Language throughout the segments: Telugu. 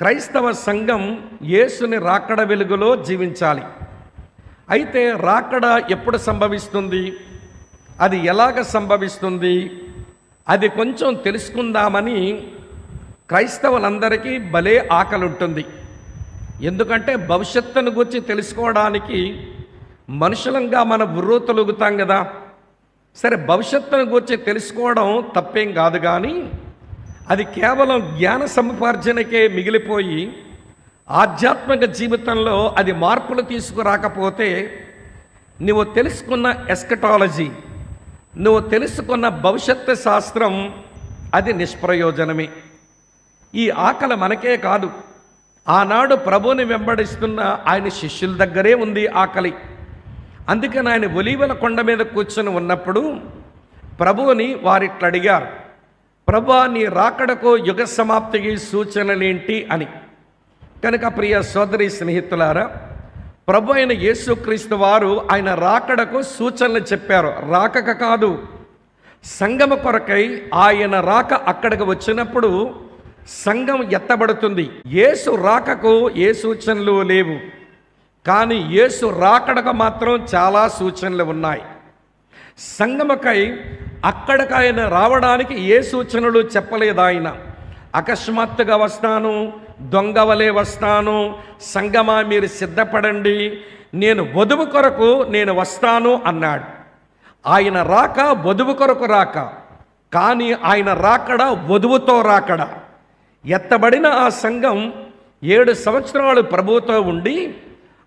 క్రైస్తవ సంఘం యేసుని రాకడ వెలుగులో జీవించాలి. అయితే రాకడ ఎప్పుడు సంభవిస్తుంది? అది ఎలాగ సంభవిస్తుంది? అది కొంచెం తెలుసుకుందామని క్రైస్తవులందరికీ భలే ఆకలి ఉంటుంది ఎందుకంటే భవిష్యత్తును గురించి తెలుసుకోవడానికి మనుషులంగా మన బుర్ర తొలుగుతాం కదా సరే భవిష్యత్తును గురించి తెలుసుకోవడం తప్పేం కాదు కానీ అది కేవలం జ్ఞాన సముపార్జనకే మిగిలిపోయి ఆధ్యాత్మిక జీవితంలో అది మార్పులు తీసుకురాకపోతే నువ్వు తెలుసుకున్న ఎస్కటాలజీ నువ్వు తెలుసుకున్న భవిష్యత్తు శాస్త్రం అది నిష్ప్రయోజనమే. ఈ ఆకలి మనకే కాదు. ఆనాడు ప్రభుని వెంబడిస్తున్న ఆయన శిష్యుల దగ్గరే ఉంది ఆకలి. అందుకని ఆయన ఒలీవల కొండ మీద కూర్చొని ఉన్నప్పుడు ప్రభువుని వారిట్లడిగారు. ప్రభా నీ రాకడకు యుగ సమాప్తికి సూచనలేంటి అని. కనుక ప్రియ సోదరి స్నేహితులారా ప్రభు అయిన యేసుక్రీస్తు వారు ఆయన రాకడకు సూచనలు చెప్పారు. రాకక కాదు సంగమ కొరకై ఆయన రాక అక్కడికి వచ్చినప్పుడు సంఘం ఎత్తబడుతుంది. యేసు రాకకు ఏ సూచనలు లేవు. కానీ యేసు రాకడకు మాత్రం చాలా సూచనలు ఉన్నాయి. సంగమకై అక్కడికి ఆయన రావడానికి ఏ సూచనలు చెప్పలేదు ఆయన. అకస్మాత్తుగా వస్తాను దొంగవలే వస్తాను సంగమా మీరు సిద్ధపడండి నేను వధువు కొరకు నేను వస్తాను అన్నాడు. ఆయన రాక వధువు కొరకు రాక. కానీ ఆయన రాకడ వధువుతో రాకడ. ఎత్తబడిన ఆ సంఘం ఏడు సంవత్సరాలు ప్రభువుతో ఉండి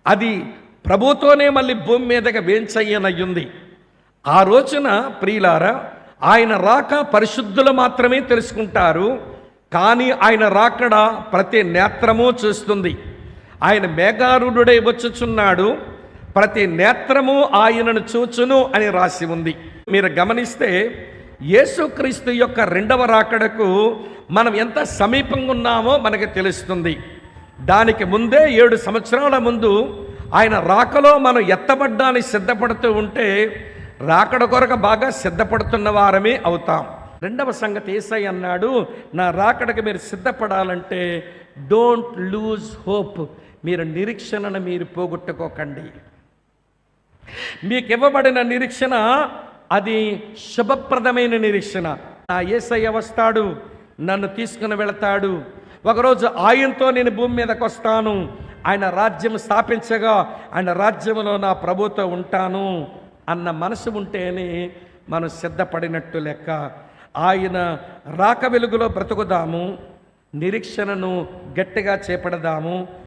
అది ప్రభుతోనే మళ్ళీ భూమి మీదగా వేంచయ్యనయ్యుంది. ఆ రోజున ప్రియులారా ఆయన రాక పరిశుద్ధులు మాత్రమే తెలుసుకుంటారు కానీ ఆయన రాకడ ప్రతి నేత్రము చూస్తుంది. ఆయన మేఘారుడై వచ్చుచున్నాడు ప్రతి నేత్రము ఆయనను చూచును అని రాసి ఉంది. మీరు గమనిస్తే యేసుక్రీస్తు యొక్క రెండవ రాకడకు మనం ఎంత సమీపంగా ఉన్నామో మనకు తెలుస్తుంది. దానికి ముందే ఏడు సంవత్సరాల ముందు ఆయన రాకలో మనం ఎత్తబడ్డానికి సిద్ధపడుతూ ఉంటే రాకడ కొరకు బాగా సిద్ధపడుతున్న వారమే అవుతాం. రెండవ సంగతి ఏసై అన్నాడు నా రాకడకు మీరు సిద్ధపడాలంటే డోంట్ లూజ్ హోప్ మీరు నిరీక్షణను మీరు పోగొట్టుకోకండి. మీకు ఇవ్వబడిన నిరీక్షణ అది శుభప్రదమైన నిరీక్షణ. నా ఏసయ్య వస్తాడు నన్ను తీసుకుని వెళతాడు. ఒకరోజు ఆయనతో నేను భూమి మీదకు వస్తాను. ఆయన రాజ్యం స్థాపించగా ఆయన రాజ్యంలో నా ప్రభుతో ఉంటాను. అన్న మనసు ఉంటేనే మనం సిద్ధపడినట్టు లెక్క. ఆయన రాక వెలుగులో బ్రతుకుదాము నిరీక్షణను గట్టిగా చేపడదాము.